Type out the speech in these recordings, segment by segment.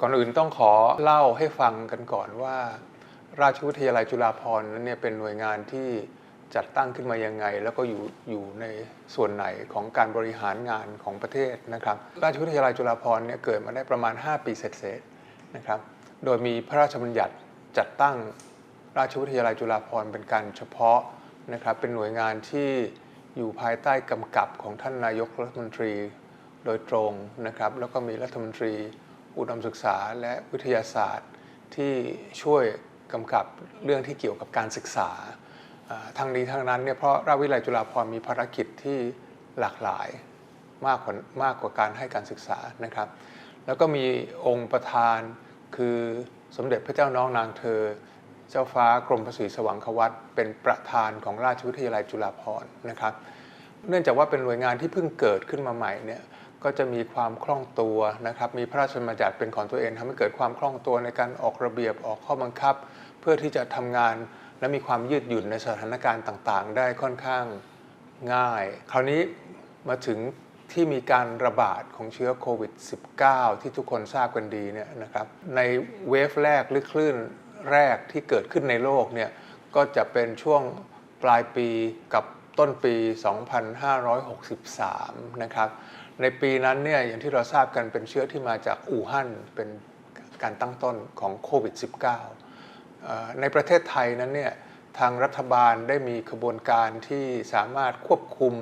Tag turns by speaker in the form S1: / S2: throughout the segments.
S1: ก่อนอื่นต้องขอเล่าให้ฟังกันก่อนว่า ราชวิทยาลัยจุฬาภรณ์นั้นเนี่ยเป็นหน่วยงานที่จัดตั้งขึ้นมายังไง แล้วก็อยู่อยู่ในส่วนไหนของการบริหารงานของประเทศนะครับ ราชวิทยาลัยจุฬาภรณ์เนี่ยเกิดมาได้ประมาณ 5 ปีเศษๆนะครับ โดยมีพระราชบัญญัติจัดตั้งราชวิทยาลัยจุฬาภรณ์เป็นการเฉพาะนะครับ เป็นหน่วยงานที่อยู่ภายใต้กำกับของท่านนายกรัฐมนตรี โดยตรงนะครับ แล้วก็มีรัฐมนตรีอุดมศึกษาและวิทยาศาสตร์ที่ช่วยกำกับเรื่องที่เกี่ยวกับการศึกษาอ่าทั้งนี้ทั้งนั้นเนี่ยเพราะราชวิทยาลัยจุฬาภรณ์มีภารกิจที่หลากหลายมากกว่ามากกว่าการให้การศึกษานะครับ แล้วก็มีองค์ประธานคือสมเด็จพระเจ้าน้องนางเธอ เจ้าฟ้ากรมพระศรีสว่างควัตเป็นประธานของราชวิทยาลัยจุฬาภรณ์นะครับ เนื่องจากว่าเป็นหน่วยงานที่เพิ่งเกิดขึ้นมาใหม่เนี่ย ก็จะมีความคล่องตัวนะครับ มีพระราชบัญญัติเป็นของตัวเองทำให้เกิดความคล่องตัวในการออกระเบียบออกข้อบังคับ เพื่อที่จะทำงานและมีความยืดหยุ่นในสถานการณ์ต่างๆ ได้ค่อนข้างง่าย คราวนี้มาถึงที่มีการระบาดของเชื้อโควิด -19 ที่ทุกคนทราบกันดีเนี่ยนะครับ ในเวฟแรกหรือคลื่นแรกที่เกิดขึ้นในโลกเนี่ยก็จะเป็นช่วงปลายปีกับต้นปี 2563 นะครับ ในปีนั้นเนี่ยอย่างที่เราทราบกันเป็นเชื้อที่มาจากอู่ฮั่นเป็นการตั้งต้นของโควิด -19 ในประเทศไทยนั้นเนี่ยทางรัฐบาลได้มีขบวนการที่สามารถควบคุม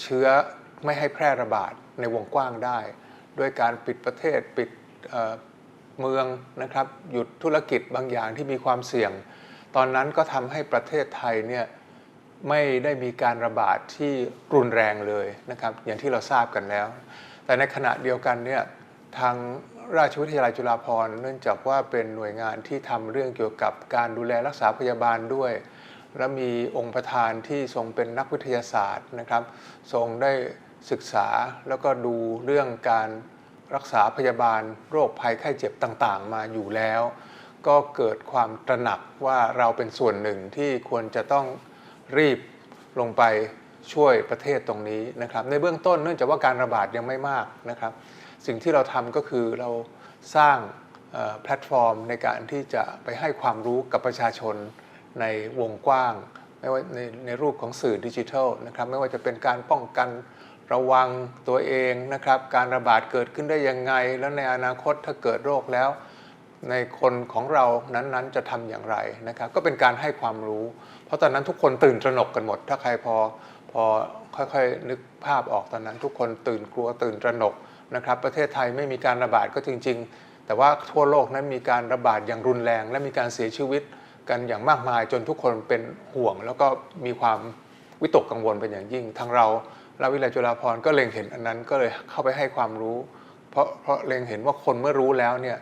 S1: เชื้อไม่ให้แพร่ระบาดในวงกว้างได้ ด้วยการปิดประเทศปิดเมืองนะครับหยุดธุรกิจบางอย่างที่มีความเสี่ยง ตอนนั้นก็ทำให้ประเทศไทยเนี่ย ไม่ได้มีการระบาดที่รุนแรงเลยนะครับอย่างที่เราทราบกันแล้ว แต่ในขณะเดียวกันเนี่ยทางราชวิทยาลัยจุฬาภรณ์เนื่องจากว่าเป็นหน่วยงานที่ทำเรื่องเกี่ยวกับการดูแลรักษาพยาบาลด้วย และมีองค์ประธานที่ทรงเป็นนักวิทยาศาสตร์นะครับทรงได้ศึกษาแล้วก็ดูเรื่องการรักษาพยาบาล โรคภัยไข้เจ็บต่างๆ มาอยู่แล้ว ก็เกิดความตระหนักว่าเราเป็นส่วนหนึ่งที่ควรจะต้อง รีบลงไปช่วยประเทศตรงนี้นะครับ ในเบื้องต้นเนื่องจากว่าการระบาดยังไม่มากนะครับ สิ่งที่เราทำก็คือเราสร้างแพลตฟอร์มในการที่จะไปให้ความรู้กับประชาชนในวงกว้าง ไม่ว่าในในรูปของสื่อดิจิทัลนะครับ ไม่ว่าจะเป็นการป้องกันระวังตัวเองนะครับ การระบาดเกิดขึ้นได้ยังไง แล้วในอนาคตถ้าเกิดโรคแล้ว ในคนของเรานั้นๆ จะทำอย่างไรนะครับ ก็เป็นการให้ความรู้ เพราะตอนนั้นทุกคนตื่นตระหนกกันหมด ถ้าใครพอพอค่อยๆนึกภาพออกตอนนั้น ทุกคนตื่นกลัวตื่นตระหนกนะครับ ประเทศไทยไม่มีการระบาดก็จริง ๆ แต่ว่าทั่วโลกนั้นมีการระบาดอย่างรุนแรง และมีการเสียชีวิตกันอย่างมากมาย จนทุกคนเป็นห่วง แล้วก็มีความวิตกกังวลเป็นอย่างยิ่ง ทางเราราวิทยาลัยจุฬาภรณ์ก็เล็งเห็นอันนั้นก็เลยเข้าไปให้ความรู้ เพราะเพราะเล็งเห็นว่าคนเมื่อรู้แล้วเนี่ย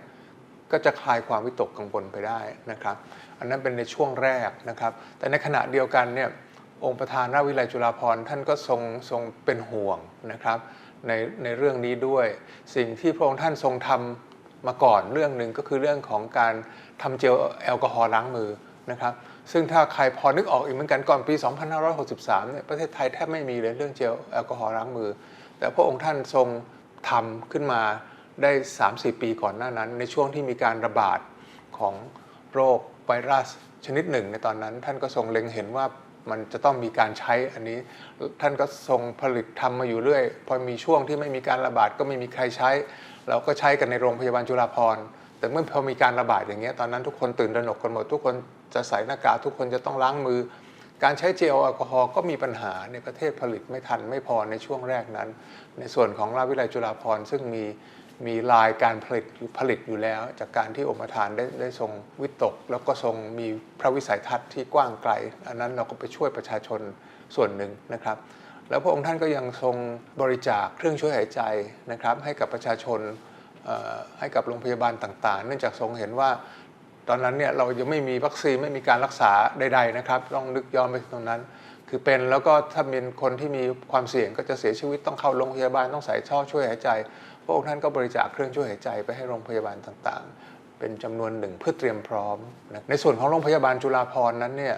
S1: ก็จะคลายความวิตกกังวลไปได้นะครับ อันนั้นเป็นในช่วงแรกนะครับ แต่ในขณะเดียวกันเนี่ยองค์ประธานราชวิทยาลัยจุฬาภรณ์ท่านก็ทรงทรงเป็นห่วงนะครับในในเรื่องนี้ด้วย สิ่งที่พระองค์ท่านทรงทำมาก่อนเรื่องหนึ่งก็คือเรื่องของการทำเจลแอลกอฮอล์ล้างมือนะครับ ซึ่งถ้าใครพอนึกออกอีกเหมือนกันก่อนปี 2563เนี่ยประเทศไทยแทบไม่มีเลยเรื่องเจลแอลกอฮอล์ล้างมือ แต่พระองค์ท่านทรงทำขึ้นมา ได้ 3-4 ปีก่อนหน้านั้น ในช่วงที่มีการระบาดของโรคไวรัสชนิดหนึ่งในตอนนั้น ท่านก็ทรงเล็งเห็นว่ามันจะต้องมีการใช้อันนี้ ท่านก็ทรงผลิตทำมาอยู่เรื่อย พอมีช่วงที่ไม่มีการระบาดก็ไม่มีใครใช้ เราก็ใช้กันในโรงพยาบาลจุฬาภรณ์แต่เมื่อพอมีการระบาดอย่างเงี้ยตอนนั้นทุกคนตื่นระหนกกันหมด ทุกคนจะใส่หน้ากากทุกคนจะต้องล้างมือ การใช้เจลแอลกอฮอล์ก็มีปัญหาในประเทศผลิตไม่ทันไม่พอในช่วงแรกนั้น ในส่วนของราชวิทยาลัยจุฬาภรณ์ซึ่งมี มีลายการผลิตผลิตอยู่แล้ว จากการที่องค์ประธานได้ได้ทรงวิตก แล้วก็ทรงมีพระวิสัยทัศน์ที่กว้างไกล อันนั้นเราก็ไปช่วยประชาชนส่วนหนึ่งนะครับ แล้วพระองค์ท่านก็ยังทรงบริจาคเครื่องช่วยหายใจนะครับ ให้กับประชาชนให้กับโรงพยาบาลต่างๆ เนื่องจากทรงเห็นว่าตอนนั้นเนี่ยเรายังไม่มีวัคซีนไม่มีการรักษาใด ๆนะครับ ต้องนึกย้อนไปตรงนั้น คือเป็นแล้วก็ถ้าเป็นคนที่มีความเสี่ยงก็จะเสียชีวิตต้องเข้าโรงพยาบาลต้องใส่ท่อช่วยหายใจ ระองค์ท่านก็บริจาคเครื่องช่วยหายใจไปให้โรงพยาบาลต่างๆ เป็นจำนวนหนึ่งเพื่อเตรียมพร้อมนะในส่วนของโรงพยาบาลจุฬาภรณ์นั้นเนี่ย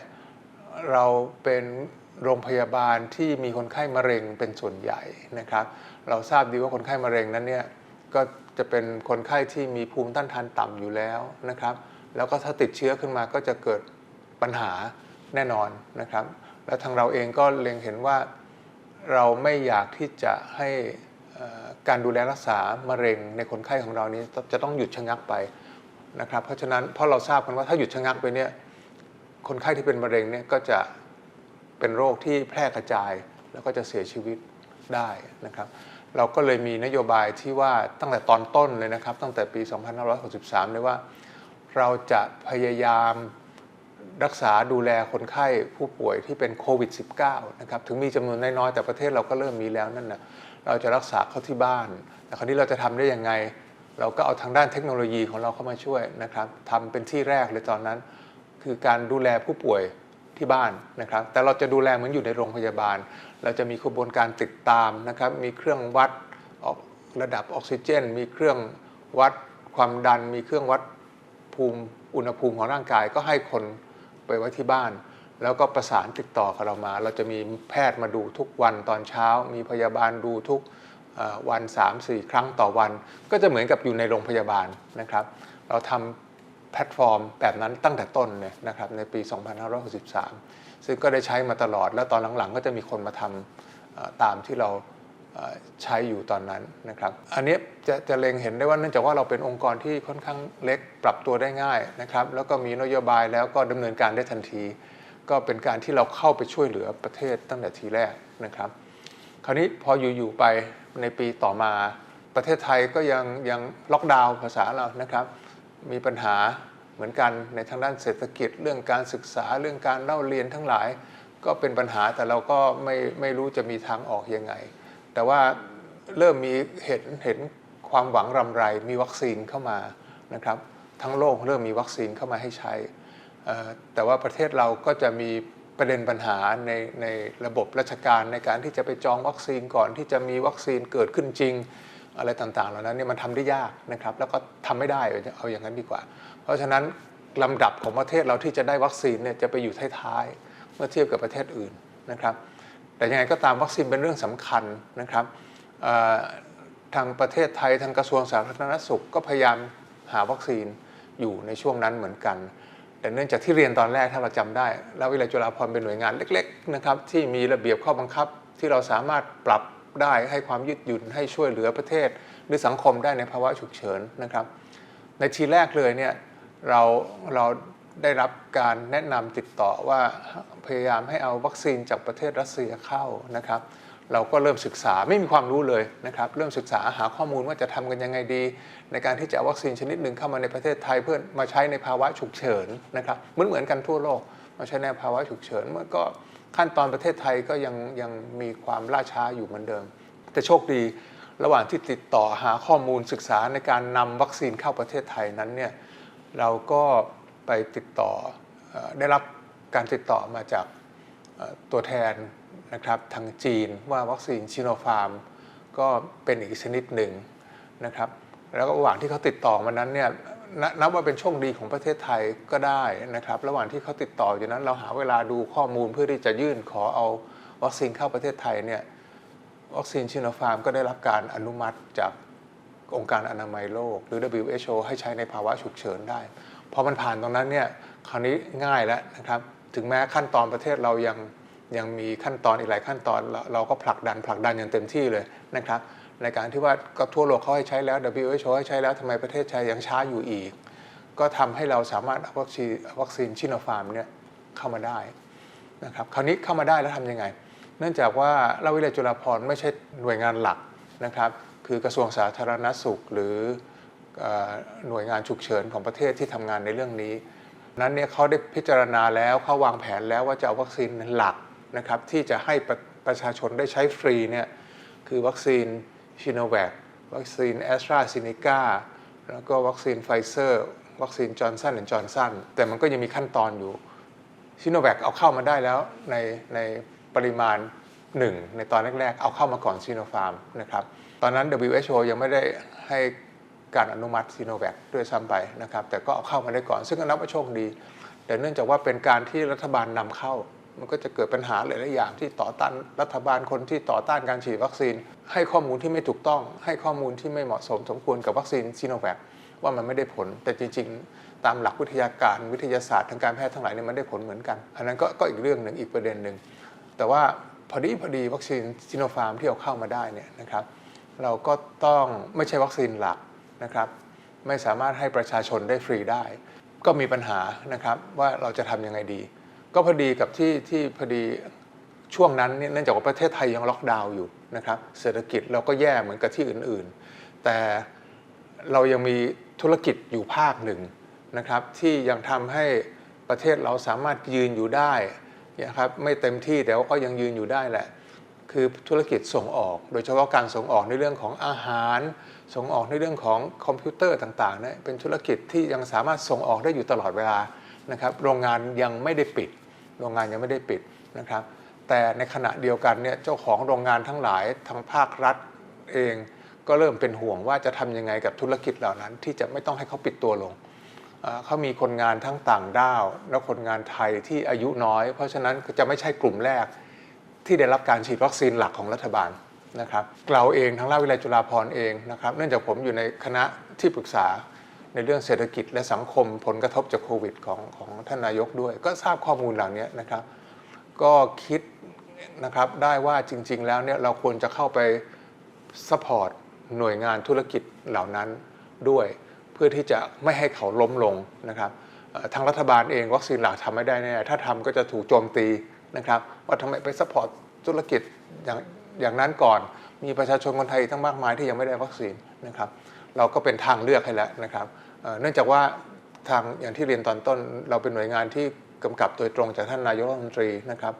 S1: เราเป็นโรงพยาบาลที่มีคนไข้มะเร็งเป็นส่วนใหญ่นะครับ เราทราบดีว่าคนไข้มะเร็งนั้นเนี่ยก็จะเป็นคนไข้ที่มีภูมิต้านทานต่ำอยู่แล้วนะครับ แล้วก็ถ้าติดเชื้อขึ้นมาก็จะเกิดปัญหาแน่นอนนะครับ และทางเราเองก็เล็งเห็นว่าเราไม่อยากที่จะให้อ่อ การดูแลรักษามะเร็งในคนไข้ของเรานี้จะต้องหยุดชะงักไปนะครับเพราะฉะนั้นเพราะเราทราบกันว่าถ้าหยุดชะงักไปเนี่ยคนไข้ที่เป็นมะเร็งเนี่ยก็จะเป็นโรคที่แพร่กระจายแล้วก็จะเสียชีวิตได้นะครับ เราก็เลยมีนโยบายที่ว่าตั้งแต่ตอนต้นเลยนะครับ ตั้งแต่ปี 2563เลยว่า เราจะพยายามรักษาดูแลคนไข้ผู้ป่วยที่เป็นโควิด -19 นะครับถึงมีจำนวนน้อยๆแต่ประเทศเราก็เริ่มมีแล้วนั่นนะ เราจะรักษาเขาที่บ้าน แต่คราวนี้เราจะทำได้ยังไง เราก็เอาทางด้านเทคโนโลยีของเราเข้ามาช่วยนะครับทำเป็นที่แรกเลยตอนนั้น คือการดูแลผู้ป่วยที่บ้านนะครับ แต่เราจะดูแลเหมือนอยู่ในโรงพยาบาล เราจะมีกระบวนการติดตามนะครับ มีเครื่องวัดออกระดับออกซิเจน มีเครื่องวัดความดัน มีเครื่องวัดภูมิอุณหภูมิของร่างกายก็ให้คนไปไว้ที่บ้าน แล้วก็ประสานติดต่อกับเรามา เราจะมีแพทย์มาดูทุกวันตอนเช้า มีพยาบาลดูทุกวัน 3-4 ครั้งต่อวัน ก็จะเหมือนกับอยู่ในโรงพยาบาลนะครับ เราทำแพลตฟอร์มแบบนั้นตั้งแต่ต้นเลยนะครับในปี 2563 ซึ่งก็ได้ใช้มาตลอด แล้วตอนหลังๆ ก็จะมีคนมาทำตามที่เราใช้อยู่ตอนนั้นนะครับ อันนี้จะจะเล็งเห็นได้ว่าเนื่องจากว่าเราเป็นองค์กรที่ค่อนข้างเล็กปรับตัวได้ง่ายนะครับ แล้วก็มีนโยบายแล้วก็ดำเนินการได้ทันที ก็เป็นการที่เราเข้าไปช่วยเหลือประเทศตั้งแต่ทีแรกนะครับ คราวนี้พออยู่ๆไปในปีต่อมาประเทศไทยก็ยังยังล็อกดาวน์ภาษาเรานะครับ มีปัญหาเหมือนกันในทางด้านเศรษฐกิจ เรื่องการศึกษาเรื่องการเล่าเรียนทั้งหลาย ก็เป็นปัญหาแต่เราก็ไม่ไม่รู้จะมีทางออกยังไง แต่ว่าเริ่มมีเห็นเห็นความหวังรำไรมีวัคซีนเข้ามานะครับ ทั้งโลกเริ่มมีวัคซีนเข้ามาให้ใช้ แต่ว่าประเทศเราก็จะมีประเด็นปัญหาในในระบบราชการในการที่จะไปจองวัคซีนก่อนที่จะมีวัคซีนเกิดขึ้นจริง อะไรต่างๆ เหล่านั้นเนี่ยมันทำได้ยากนะครับ แล้วก็ทำไม่ได้เอาอย่างนั้นดีกว่า เพราะฉะนั้นลำดับของประเทศเราที่จะได้วัคซีนเนี่ยจะไปอยู่ท้ายๆเมื่อเทียบกับประเทศอื่นนะครับ แต่ยังไงก็ตามวัคซีนเป็นเรื่องสำคัญนะครับทางประเทศไทยทางกระทรวงสาธารณสุขก็พยายามหาวัคซีนอยู่ในช่วงนั้นเหมือนกัน แต่เนื่องจากที่เรียนตอนแรกถ้าเราจำได้แล้ววิทยาลัยจุฬาภรณ์เป็นหน่วยงานเล็กๆนะครับที่มีระเบียบข้อบังคับที่เราสามารถปรับได้ให้ความยืดหยุ่นให้ช่วยเหลือประเทศ หรือสังคมได้ในภาวะฉุกเฉินนะครับ ในทีแรกเลยเนี่ยเราเราได้รับการแนะนำติดต่อว่าพยายามให้เอาวัคซีนจากประเทศรัสเซียเข้านะครับ เราก็เริ่มศึกษาไม่มีความรู้เลยนะครับ เริ่มศึกษาหาข้อมูลว่าจะทำกันยังไงดี ในการที่จะเอาวัคซีนชนิดหนึ่งเข้ามาในประเทศไทยเพื่อมาใช้ในภาวะฉุกเฉินนะครับเหมือนเหมือนกันทั่วโลกมาใช้ในภาวะฉุกเฉินมันก็ขั้นตอนประเทศไทยก็ยังยังมีความล่าช้าอยู่เหมือนเดิม แต่โชคดีระหว่างที่ติดต่อหาข้อมูลศึกษาในการนำวัคซีนเข้าประเทศไทยนั้นเนี่ยเราก็ไปติดต่อได้รับการติดต่อมาจากตัวแทน นะครับทางจีนว่าวัคซีนชิโนฟาร์มก็เป็นอีกชนิดหนึ่งนะครับแล้วก็ระหว่างที่เขาติดต่อมานั้นเนี่ยนับว่าเป็นโชคดีของประเทศไทยก็ได้นะครับ ระหว่างที่เขาติดต่ออยู่นั้นเราหาเวลาดูข้อมูลเพื่อที่จะยื่นขอเอาวัคซีนเข้าประเทศไทยเนี่ยวัคซีนชิโนฟาร์มก็ได้รับการอนุมัติจากองค์การอนามัยโลก หรือ WHO ให้ใช้ในภาวะฉุกเฉินได้พอมันผ่านตรงนั้นเนี่ยคราวนี้ง่ายแล้วนะครับ ถึงแม้ขั้นตอนประเทศเรายัง ยังมีขั้นตอนอีกหลายขั้นตอนเราเราก็ผลักดันผลักดันอย่างเต็มที่เลยนะครับในการที่ว่าก็ทั่วโลกเขาให้ใช้แล้ว WHO ให้ใช้แล้วทำไมประเทศไทยยังช้าอยู่อีก ก็ทำให้เราสามารถเอาวัคซีนวัคซีนชิโนฟาร์มเนี่ยเข้ามาได้นะครับคราวนี้เข้ามาได้แล้วทำยังไง เนื่องจากว่าเราวิทยาลัยจุฬาภรณ์ไม่ใช่หน่วยงานหลักนะครับคือกระทรวงสาธารณสุขหรืออหน่วยงานฉุกเฉินของประเทศที่ทำงานในเรื่องนี้ นั้นเนี่ยเขาได้พิจารณาแล้วเขาวางแผนแล้วว่าจะเอาวัคซีนหลัก นะครับที่จะให้ประประชาชนได้ใช้ฟรีเนี่ยคือวัคซีนชิโนแวควัคซีนแอสตราเซเนกาแล้วก็วัคซีนไฟเซอร์วัคซีนจอร์นสันและจอร์นสันแต่มันก็ยังมีขั้นตอนอยู่ชิโนแวคเอาเข้ามาได้แล้วในในปริมาณหนึ่งในตอนแรก ๆ เอาเข้ามาก่อนซีโนฟาร์มนะครับ ตอนนั้น WHO ยังไม่ได้ให้การอนุมัติซีโนแวคด้วยซ้ำไปนะครับ แต่ก็เอาเข้ามาได้ก่อน ซึ่งก็นับว่าโชคดี แต่เนื่องจากว่าเป็นการที่รัฐบาลนำเข้า มันก็จะเกิดปัญหาหลายๆอย่างที่ต่อต้านรัฐบาลคนที่ต่อต้านการฉีดวัคซีน ให้ข้อมูลที่ไม่ถูกต้อง ให้ข้อมูลที่ไม่เหมาะสมสมควรกับวัคซีนซีโนแวคว่ามันไม่ได้ผล แต่จริง ๆ ตามหลักวิทยาการวิทยาศาสตร์ทางการแพทย์ทั้งหลายเนี่ยมันได้ผลเหมือนกัน อันนั้นก็ก็อีกเรื่องหนึ่งอีกประเด็นหนึ่งแต่ว่าพอดีพอดีวัคซีนซิโนฟาร์มที่เอาเข้ามาได้เนี่ยนะครับ เราก็ต้องไม่ใช่วัคซีนหลักนะครับ ไม่สามารถให้ประชาชนได้ฟรีได้ ก็มีปัญหานะครับว่าเราจะทำยังไงดี ก็พอดีกับที่ที่พอดีช่วงนั้นเนื่องจากว่าประเทศไทยยังล็อกดาวน์อยู่นะครับ เศรษฐกิจเราก็แย่เหมือนกับที่อื่นๆ แต่เรายังมีธุรกิจอยู่ภาคหนึ่งนะครับ ที่ยังทำให้ประเทศเราสามารถยืนอยู่ได้นะครับไม่เต็มที่แต่ว่าก็ยังยืนอยู่ได้แหละ คือธุรกิจส่งออก โดยเฉพาะการส่งออกในเรื่องของอาหาร ส่งออกในเรื่องของคอมพิวเตอร์ต่างๆเนี่ยเป็นธุรกิจที่ยังสามารถส่งออกได้อยู่ตลอดเวลานะครับ โรงงานยังไม่ได้ปิด โรงงานยังไม่ได้ปิดนะครับ แต่ในขณะเดียวกันเนี่ยเจ้าของโรงงานทั้งหลายทางภาครัฐเองก็เริ่มเป็นห่วงว่าจะทำยังไงกับธุรกิจเหล่านั้น ที่จะไม่ต้องให้เขาปิดตัวลง เขามีคนงานทั้งต่างด้าว และคนงานไทยที่อายุน้อย เพราะฉะนั้นจะไม่ใช่กลุ่มแรกที่ได้รับการฉีดวัคซีนหลักของรัฐบาลนะครับเราเองทางราชวิทยาลัยจุฬาภรณ์เองนะครับ เนื่องจากผมอยู่ในคณะที่ปรึกษา ในเรื่องเศรษฐกิจและสังคมผลกระทบจากโควิดของของท่านนายกด้วย ก็ทราบข้อมูลเหล่านี้นะครับ ก็คิดนะครับได้ว่าจริง ๆ แล้วเนี่ยเราควรจะเข้าไปสปอร์ตหน่วยงานธุรกิจเหล่านั้นด้วย เพื่อที่จะไม่ให้เขาล้มลงนะครับทางรัฐบาลเองวัคซีนหลักทำไม่ได้แน่ถ้าทำก็จะถูกโจมตีนะครับว่าทำไมไปสปอร์ตธุรกิจอย่างอย่างนั้นก่อน มีประชาชนคนไทยทั้งมากมายที่ยังไม่ได้วัคซีนนะครับ เราก็เป็นทางเลือกให้แล้วนะครับเนื่องจากว่าทางอย่างที่เรียนตอนต้น เราเป็นหน่วยงานที่กำกับโดยตรงจากท่านนายกรัฐมนตรีนะครับ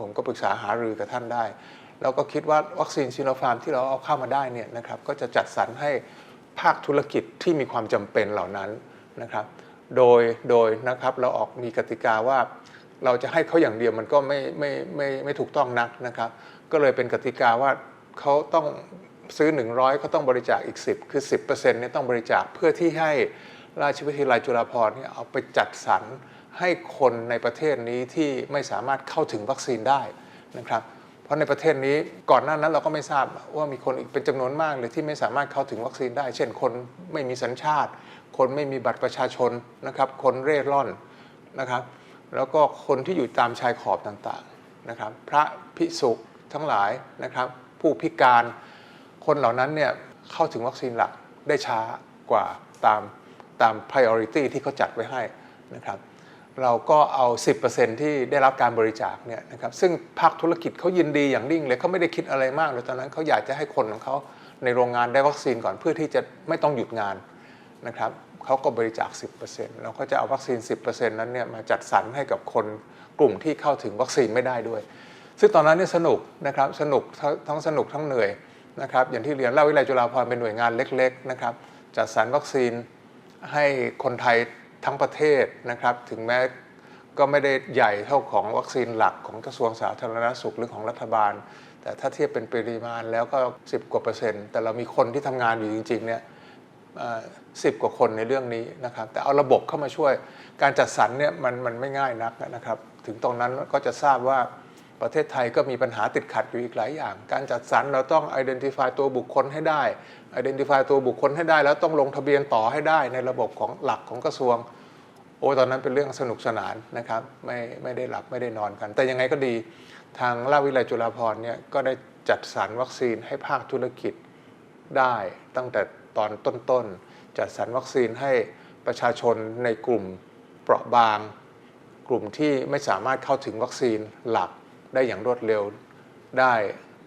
S1: ผมก็ปรึกษาหารือกับท่านได้ แล้วก็คิดว่าวัคซีนซิโนฟาร์มที่เราเอาเข้ามาได้เนี่ยนะครับก็จะจัดสรรให้ภาคธุรกิจที่มีความจำเป็นเหล่านั้นนะครับ โดยโดยนะครับเราออกมีกติกาว่าเราจะให้เขาอย่างเดียวมันก็ไม่ไม่ไม่ไม่ถูกต้องนักนะครับ ก็เลยเป็นกติกาว่าเขาต้อง ซื้อ 100เขาต้องบริจาคอีก 10 คือ 10%เนี่ยต้องบริจาคเพื่อที่ให้ราชวิทยาลัยจุฬาภรณ์เนี่ยเอาไปจัดสรรให้คนในประเทศนี้ที่ไม่สามารถเข้าถึงวัคซีนได้นะครับ เพราะในประเทศนี้ก่อนหน้านั้นเราก็ไม่ทราบว่ามีคนอีกเป็นจำนวนมากเลยที่ไม่สามารถเข้าถึงวัคซีนได้ เช่น คนไม่มีสัญชาติ คนไม่มีบัตรประชาชนนะครับ คนเร่ร่อนนะครับ แล้วก็คนที่อยู่ตามชายขอบต่างๆนะครับ พระภิกษุทั้งหลายนะครับ ผู้พิการ คนเหล่านั้นเนี่ยเข้าถึงวัคซีนหลักได้ช้ากว่าตามตาม priority ที่เขาจัดไว้ให้นะครับเราก็เอา 10%ที่ได้รับการบริจาคเนี่ยนะครับซึ่งภาคธุรกิจเขายินดีอย่างยิ่งเลยเขาไม่ได้คิดอะไรมากเลยตอนนั้นเขาอยากจะให้คนของเขาในโรงงานได้วัคซีนก่อนเพื่อที่จะไม่ต้องหยุดงานนะครับเขาก็บริจาค 10%เราก็จะเอาวัคซีน 10%นั้นเนี่ยมาจัดสรรให้กับคนกลุ่มที่เข้าถึงวัคซีนไม่ได้ด้วย ซึ่งตอนนั้นเนี่ยสนุกนะครับสนุกทั้งทั้งสนุกทั้งเหนื่อย นะครับอย่างที่เรียนเล่าวิทยาลัยจุฬาภรณ์เป็นหน่วยงานเล็กๆนะครับจัดสรรวัคซีนให้คนไทยทั้งประเทศนะครับ ถึงแม้ก็ไม่ได้ใหญ่เท่าของวัคซีนหลักของกระทรวงสาธารณสุขหรือของรัฐบาล แต่ถ้าเทียบเป็นปริมาณแล้วก็ 10 กว่าเปอร์เซ็นต์ แต่เรามีคนที่ทำงานอยู่จริงๆเนี่ยสิบกว่าคนในเรื่องนี้นะครับ แต่เอาระบบเข้ามาช่วย การจัดสรรเนี่ยมันมันไม่ง่ายนักนะครับ ถึงตรงนั้นก็จะทราบว่า ประเทศไทยก็มีปัญหาติดขัดอยู่อีกหลายอย่าง การจัดสรรเราต้อง identify ตัวบุคคลให้ได้ identify ตัวบุคคลให้ได้ แล้วต้องลงทะเบียนต่อให้ได้ในระบบของหลักของกระทรวง โอ้ตอนนั้นเป็นเรื่องสนุกสนานนะครับ ไม่ไม่ได้หลับไม่ได้นอนกัน แต่ยังไงก็ดีทางราชวิทยาลัยจุฬาภรณ์เนี่ยก็ได้จัดสรรวัคซีนให้ภาคธุรกิจได้ตั้งแต่ตอนต้นๆจัดสรรวัคซีนให้ประชาชนในกลุ่มเปราะบาง กลุ่มที่ไม่สามารถเข้าถึงวัคซีนหลัก ได้อย่างรวดเร็วได้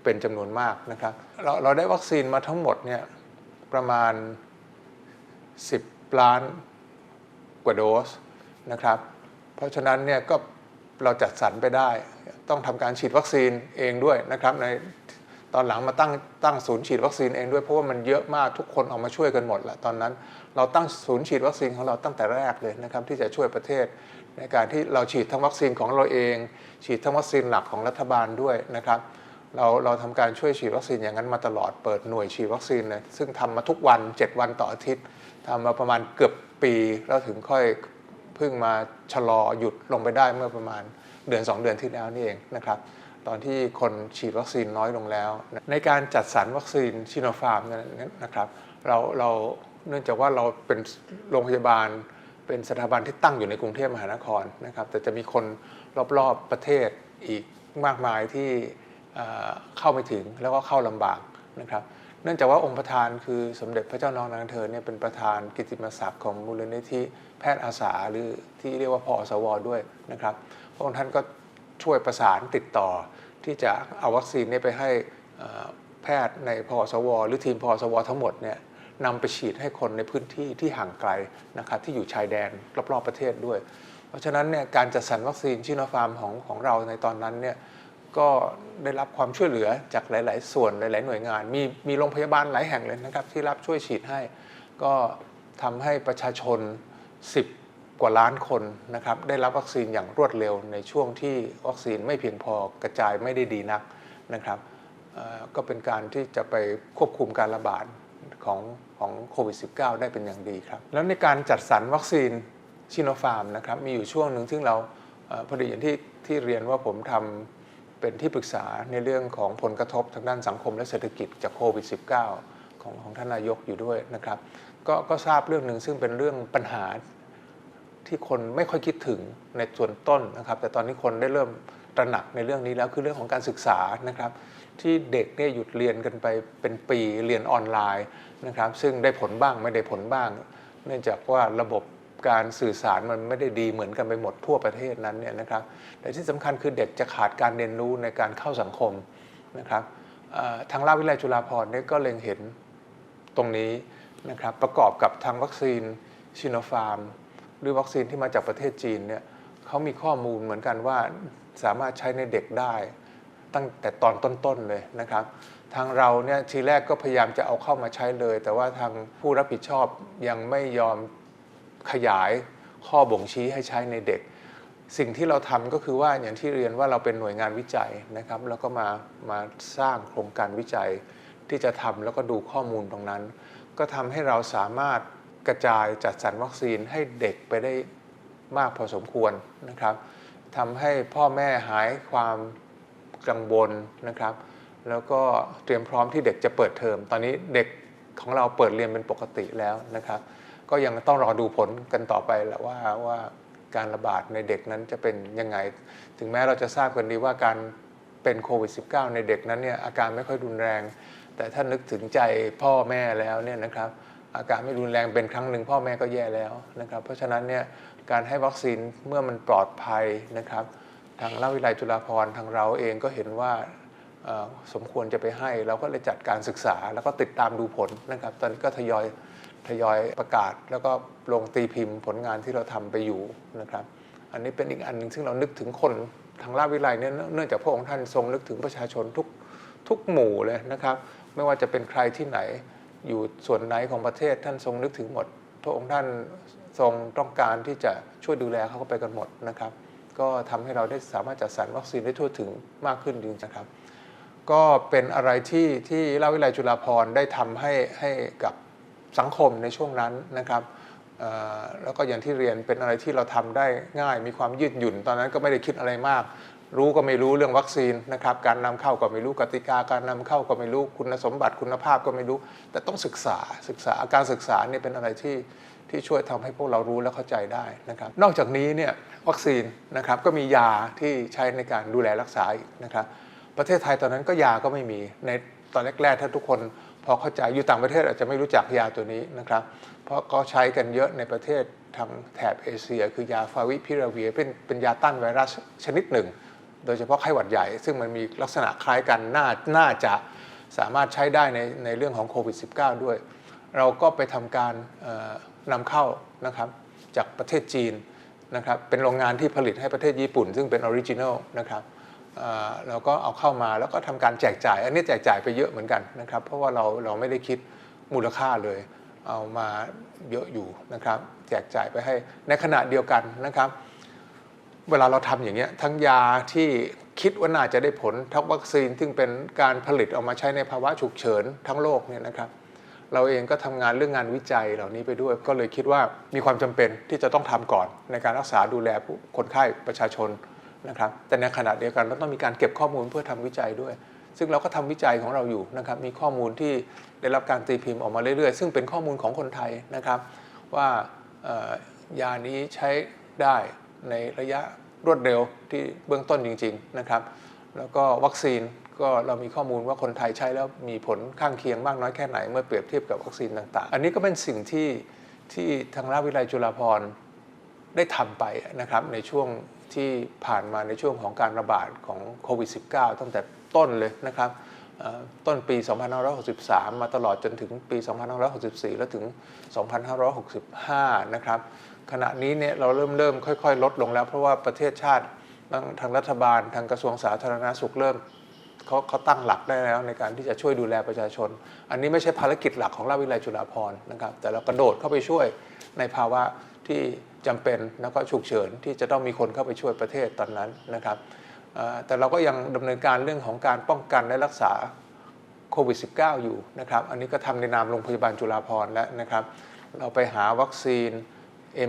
S1: เป็นจำนวนมากนะครับเราเราได้วัคซีนมาทั้งหมดเนี่ยประมาณ 10 ล้านกว่าโดสนะครับ เพราะฉะนั้นเนี่ยก็เราจัดสรรไปได้ ต้องทำการฉีดวัคซีนเองด้วยนะครับในตอนหลังมาตั้งตั้งศูนย์ฉีดวัคซีนเองด้วยเพราะว่ามันเยอะมากทุกคนออกมาช่วยกันหมดแหละตอนนั้น เราตั้งศูนย์ฉีดวัคซีนของเราตั้งแต่แรกเลยนะครับที่จะช่วยประเทศ ในการที่เราฉีดทั้งวัคซีนของเราเอง ฉีดทั้งวัคซีนหลักของรัฐบาลด้วยนะครับ เราเราทำการช่วยฉีดวัคซีนอย่างนั้นมาตลอดเปิดหน่วยฉีดวัคซีนเลยซึ่งทำมาทุกวัน 7 วันต่ออาทิตย์ทำมาประมาณเกือบปีแล้วถึงค่อยเพิ่งมาชะลอหยุดลงไปได้เมื่อประมาณเดือน 2 เดือนที่แล้วนี่เองนะครับตอนที่คนฉีดวัคซีนน้อยลงแล้ว ในการจัดสรรวัคซีนชิโนฟาร์มนั้นนะครับเราเราเนื่องจากว่าเราเป็นโรงพยาบาล เป็นสถาบันที่ตั้งอยู่ในกรุงเทพมหานครนะครับ แต่จะมีคนรอบๆประเทศอีกมากมายที่เข้าไม่ถึงแล้วก็เข้าลำบากนะครับ เนื่องจากว่าองค์ประธานคือสมเด็จพระเจ้าน้องนางเธอเนี่ยเป็นประธานกิติมศักดิ์ของมูลนิธิแพทย์อาสาหรือที่เรียกว่าพอสวด้วยนะครับพระองค์ท่านก็ช่วยประสานติดต่อที่จะเอาวัคซีนนี้ไปให้แพทย์ในพอสว หรือทีมพอสว ทั้งหมดเนี่ย นำไปฉีดให้คนในพื้นที่ที่ห่างไกลนะครับที่อยู่ชายแดนรอบๆประเทศด้วย เพราะฉะนั้นเนี่ยการจัดสรรวัคซีนชิโนฟาร์มของของเราในตอนนั้นเนี่ยก็ได้รับความช่วยเหลือจากหลาย ๆ ส่วนหลาย ๆ หน่วยงาน มีมีโรงพยาบาลหลายแห่งเลยนะครับที่รับช่วยฉีดให้ ก็ทำให้ประชาชน 10 กว่าล้านคนนะครับได้รับวัคซีนอย่างรวดเร็วในช่วงที่วัคซีนไม่เพียงพอกระจายไม่ได้ดีนักนะครับก็เป็นการที่จะไปควบคุมการระบาดของ ของโควิด -19 ได้เป็นอย่างดีครับ แล้วในการจัดสรรวัคซีนชิโนฟาร์มนะครับ มีอยู่ช่วงหนึ่งซึ่งเราอพอดีอย่างที่ที่เรียนว่าผมทำเป็นที่ปรึกษาในเรื่องของผลกระทบทางด้านสังคมและเศรษฐกิจจากโควิด -19 ของของท่านนายกอยู่ด้วยนะครับก็ก็ทราบเรื่องหนึ่งซึ่งเป็นเรื่องปัญหาที่คนไม่ค่อยคิดถึงในส่วนต้นนะครับ แต่ตอนนี้คนได้เริ่มตระหนักในเรื่องนี้แล้วคือเรื่องของการศึกษานะครับ ที่เด็กเนี่ยหยุดเรียนกันไปเป็นปีเรียนออนไลน์ นะครับ ซึ่งได้ผลบ้างไม่ได้ผลบ้าง เนื่องจากว่าระบบการสื่อสารมันไม่ได้ดีเหมือนกันไปหมดทั่วประเทศนั้นเนี่ยนะครับแต่ที่สำคัญคือเด็กจะขาดการเรียนรู้ในการเข้าสังคมนะครับทางราชวิทยาลัยจุฬาภรณ์เนี่ยก็เล็งเห็นตรงนี้นะครับประกอบกับทางวัคซีนชิโนฟาร์ม หรือวัคซีนที่มาจากประเทศจีนเนี่ยเขามีข้อมูลเหมือนกันว่าสามารถใช้ในเด็กได้ตั้งแต่ตอนต้นๆเลยนะครับ ทางเราเนี่ยทีแรกก็พยายามจะเอาเข้ามาใช้เลย แต่ว่าทางผู้รับผิดชอบยังไม่ยอมขยายข้อบ่งชี้ให้ใช้ในเด็ก สิ่งที่เราทำก็คือว่าอย่างที่เรียนว่าเราเป็นหน่วยงานวิจัยนะครับ แล้วก็มามาสร้างโครงการวิจัยที่จะทำแล้วก็ดูข้อมูลตรงนั้น ก็ทำให้เราสามารถกระจายจัดสรรวัคซีนให้เด็กไปได้มากพอสมควรนะครับทำให้พ่อแม่หายความกังวลนะครับ แล้วก็เตรียมพร้อมที่เด็กจะเปิดเทอม ตอนนี้เด็กของเราเปิดเรียนเป็นปกติแล้วนะครับ ก็ยังต้องรอดูผลกันต่อไปแหละว่าว่าการระบาดในเด็กนั้นจะเป็นยังไง ถึงแม้เราจะทราบกันดีว่าการเป็นโควิด -19 ในเด็กนั้นเนี่ยอาการไม่ค่อยรุนแรง แต่ถ้านึกถึงใจพ่อแม่แล้วเนี่ยนะครับ อาการไม่รุนแรงเป็นครั้งหนึ่งพ่อแม่ก็แย่แล้วนะครับ เพราะฉะนั้นเนี่ยการให้วัคซีนเมื่อมันปลอดภัยนะครับ ทางราชวิทยาลัยจุฬาภรณ์ทางเราเองก็เห็นว่า สมควรจะไปให้ เราก็เลยจัดการศึกษาแล้วก็ติดตามดูผลนะครับ ตอนนี้ก็ทยอยทยอยประกาศ แล้วก็ลงตีพิมพ์ผลงานที่เราทำไปอยู่นะครับ อันนี้เป็นอีกอันหนึ่งซึ่งเรานึกถึงคนทางราชวิทยาลัยเนี่ยเนื่องจากพระองค์ท่านทรงนึกถึงประชาชนทุกทุกหมู่เลยนะครับ ไม่ว่าจะเป็นใครที่ไหนอยู่ส่วนไหนของประเทศท่านทรงนึกถึงหมด พระองค์ท่านทรงต้องการที่จะช่วยดูแลเขาก็ไปกันหมดนะครับ ก็ทำให้เราได้สามารถจัดสรรวัคซีนได้ทั่วถึงมากขึ้นจริงๆนะครับ ก็เป็นอะไรที่ที่ราวิทยาลัยจุฬาภรได้ทำให้ให้กับสังคมในช่วงนั้นนะครับแล้วก็อย่างที่เรียนเป็นอะไรที่เราทำได้ง่าย มีความยืดหยุ่น ตอนนั้นก็ไม่ได้คิดอะไรมาก รู้ก็ไม่รู้เรื่องวัคซีนนะครับ การนำเข้าก็ไม่รู้กติกา การนำเข้าก็ไม่รู้คุณสมบัติคุณภาพก็ไม่รู้ แต่ต้องศึกษาศึกษาการศึกษาเนี่ยเป็นอะไรที่ที่ช่วยทำให้พวกเรารู้และเข้าใจได้นะครับ นอกจากนี้เนี่ยวัคซีนนะครับก็มียาที่ใช้ในการดูแลรักษาอีกนะครับ ประเทศไทยตอนนั้นก็ยาก็ไม่มีในตอนแรกๆถ้าทุกคนพอเข้าใจอยู่ต่างประเทศอาจจะไม่รู้จักยาตัวนี้นะครับ เพราะก็ใช้กันเยอะในประเทศทางแถบเอเชีย คือยาฟาวิพิราเวียเป็นเป็นยาต้านไวรัสชนิดหนึ่ง โดยเฉพาะไข้หวัดใหญ่ ซึ่งมันมีลักษณะคล้ายกันน่าน่าจะสามารถใช้ได้ในในเรื่องของโควิด -19 ด้วย เราก็ไปทำการนำเข้านะครับจากประเทศจีนนะครับเป็นโรงงานที่ผลิตให้ประเทศญี่ปุ่น ซึ่งเป็นออริจินัลนะครับ เราก็เอาเข้ามาแล้วก็ทำการแจกจ่าย อันนี้แจกจ่ายไปเยอะเหมือนกันนะครับ เพราะว่าเราเราไม่ได้คิดมูลค่าเลย เอามาเยอะอยู่นะครับ แจกจ่ายไปให้ในขณะเดียวกันนะครับ เวลาเราทำอย่างเงี้ยทั้งยาที่คิดว่าน่าจะได้ผลทั้งวัคซีนซึ่งเป็นการผลิตออกมาใช้ในภาวะฉุกเฉินทั้งโลกเนี่ยนะครับ เราเองก็ทำงานเรื่องงานวิจัยเหล่านี้ไปด้วย ก็เลยคิดว่ามีความจำเป็นที่จะต้องทำก่อนในการรักษาดูแลผู้คนไข้ประชาชน นะครับแต่ในขณะเดียวกันเราต้องมีการเก็บข้อมูลเพื่อทำวิจัยด้วย ซึ่งเราก็ทำวิจัยของเราอยู่นะครับมีข้อมูลที่ได้รับการตีพิมพ์ออกมาเรื่อยๆ ซึ่งเป็นข้อมูลของคนไทยนะครับ ว่ายานี้ใช้ได้ในระยะรวดเร็วที่เบื้องต้นจริง ๆนะครับ แล้วก็วัคซีนก็เรามีข้อมูลว่าคนไทยใช้แล้วมีผลข้างเคียงมากน้อยแค่ไหนเมื่อเปรียบเทียบกับวัคซีนต่างๆ อันนี้ก็เป็นสิ่งที่ที่ทางราชวิทยาลัยจุฬาภรณ์ได้ทำไปนะครับในช่วง ที่ผ่านมาในช่วงของการระบาดของโควิด -19 ตั้งแต่ต้นเลยนะครับต้นปี 2563 มาตลอดจนถึงปี 2564 แล้วถึง 2565 นะครับ ขณะนี้เนี่ยเราเริ่มเริ่มค่อย ๆ ลดลงแล้ว เพราะว่าประเทศชาติทางรัฐบาล ทางกระทรวงสาธารณสุขเริ่มเขาเขาตั้งหลักได้แล้วในการที่จะช่วยดูแลประชาชน อันนี้ไม่ใช่ภารกิจหลักของราชวิทยาลัยจุฬาภรณ์นะครับ แต่เรากระโดดเข้าไปช่วยในภาวะที่ จำเป็นแล้วก็ฉุกเฉินที่จะต้องมีคนเข้าไปช่วยประเทศตอนนั้นนะครับแต่เราก็ยังดำเนินการเรื่องของการป้องกันและรักษาโควิด -19 อยู่นะครับ อันนี้ก็ทำในนามโรงพยาบาลจุฬาภรณ์แล้วนะครับ เราไปหาวัคซีน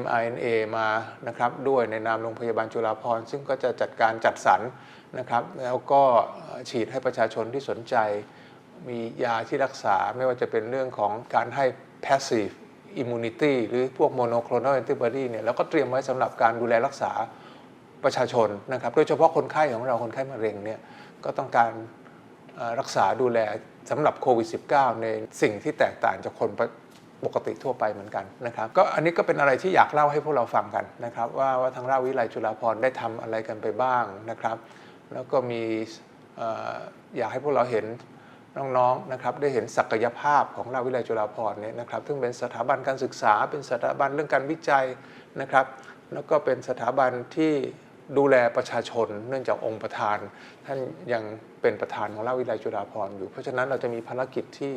S1: mRNA มานะครับด้วยในนามโรงพยาบาลจุฬาภรณ์ซึ่งก็จะจัดการจัดสรรนะครับ แล้วก็ฉีดให้ประชาชนที่สนใจ มียาที่รักษาไม่ว่าจะเป็นเรื่องของการให้ passive immunity หรือพวก monoclonal antibody เนี่ยแล้วก็เตรียมไว้สำหรับการดูแลรักษาประชาชนนะครับโดยเฉพาะคนไข้ของเราคนไข้มะเร็งเนี่ยก็ต้องการรักษาดูแลสำหรับโควิด -19 ในสิ่งที่แตกต่างจากคนปกติทั่วไปเหมือนกันนะครับก็อันนี้ก็เป็นอะไรที่อยากเล่าให้พวกเราฟังกันนะครับ ว่าว่าทางราชวิทยาลัยจุฬาภรณ์ได้ทำอะไรกันไปบ้างนะครับ แล้วก็มีอยากให้พวกเราเห็น น้องๆนะครับได้เห็นศักยภาพของราชวิทยาลัยจุฬาภรณ์เนี่ยนะครับซึ่งเป็นสถาบันการศึกษา เป็นสถาบันเรื่องการวิจัยนะครับ แล้วก็เป็นสถาบันที่ดูแลประชาชน เนื่องจากองค์ประธาน ท่านยังเป็นประธานของราชวิทยาลัยจุฬาภรณ์อยู่ เพราะฉะนั้นเราจะมีภารกิจที่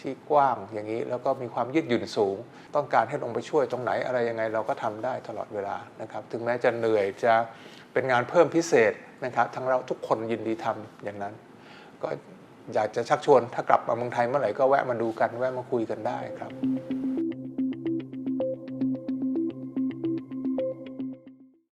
S1: ที่กว้างอย่างนี้แล้วก็มีความยืดหยุ่นสูง ต้องการให้ลงไปช่วยตรงไหนอะไรยังไงเราก็ทำได้ตลอดเวลานะครับ ถึงแม้จะเหนื่อยจะเป็นงานเพิ่มพิเศษนะครับทั้งเราทุกคนยินดีทำอย่างนั้น ก็ อยากจะชักชวนถ้ากลับมาเมืองไทยเมื่อไหร่ก็แวะมาดูกันแวะมาคุยกันได้ครับ